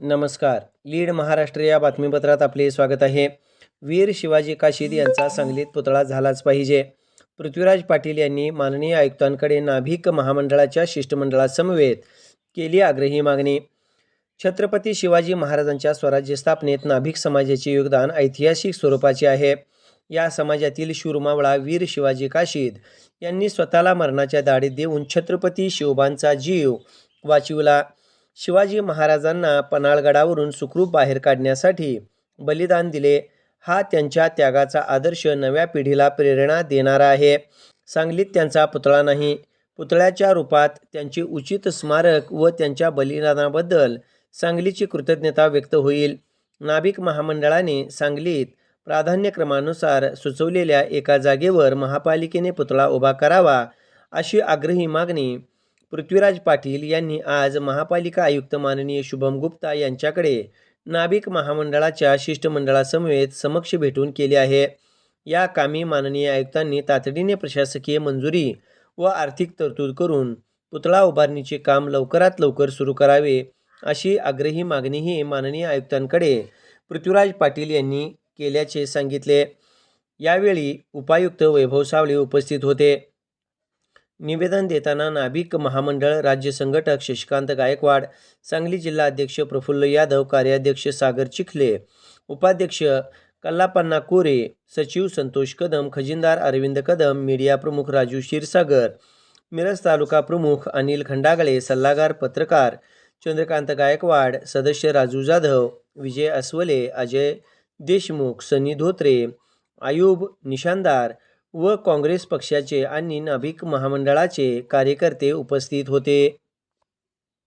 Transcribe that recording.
नमस्कार. लीड महाराष्ट्र या बातमीपत्रात आपले स्वागत आहे. वीर शिवाजी काशीद यांचा सांगलीत पुतळा झालाच पाहिजे. पृथ्वीराज पाटील यांनी माननीय आयुक्तांकडे नाभिक महामंडळाच्या शिष्टमंडळासमवेत केली आग्रही मागणी. छत्रपती शिवाजी महाराजांच्या स्वराज्य स्थापनेत नाभिक समाजाचे योगदान ऐतिहासिक स्वरूपाचे आहे. या समाजातील शूरमावळा वीर शिवाजी काशीद यांनी स्वतःला मरणाच्या दाढीत देऊन छत्रपती शिवबांचा जीव वाचविला. शिवाजी महाराजांना पन्हाळगडावरून सुखरूप बाहेर काढण्यासाठी बलिदान दिले. हा त्यांच्या त्यागाचा आदर्श नव्या पिढीला प्रेरणा देणारा आहे. सांगलीत त्यांचा पुतळा नाही. पुतळ्याच्या रूपात त्यांचे उचित स्मारक व त्यांच्या बलिदानाबद्दल सांगलीची कृतज्ञता व्यक्त होईल. नाभिक महामंडळाने सांगलीत प्राधान्यक्रमानुसार सुचवलेल्या एका जागेवर महापालिकेने पुतळा उभा करावा अशी आग्रही मागणी पृथ्वीराज पाटील यांनी आज महापालिका आयुक्त माननीय शुभम गुप्ता यांच्याकडे नाभिक महामंडळाच्या शिष्टमंडळासमवेत समक्ष भेटून केली आहे. या कामी माननीय आयुक्तांनी तातडीने प्रशासकीय मंजुरी व आर्थिक तरतूद करून पुतळा उभारणीचे काम लवकरात लवकर सुरू करावे अशी आग्रही मागणीही माननीय आयुक्तांकडे पृथ्वीराज पाटील यांनी केल्याचे सांगितले. यावेळी उपायुक्त वैभव सावळे उपस्थित होते. निवेदन देताना नाभिक महामंडळ राज्य संघटक शशिकांत गायकवाड सांगली जिल्हा अध्यक्ष प्रफुल्ल यादव कार्याध्यक्ष सागर चिखले उपाध्यक्ष कल्लापन्ना कोरे सचिव संतोष कदम खजिनदार अरविंद कदम मीडिया प्रमुख राजू क्षीरसागर मिरज तालुका प्रमुख अनिल खंडागळे सल्लागार पत्रकार चंद्रकांत गायकवाड सदस्य राजू जाधव विजय अस्वले अजय देशमुख सनी धोत्रे आयुब निशानदार व काँग्रेस पक्षाचे आणि नाभिक महामंडळाचे कार्यकर्ते उपस्थित होते.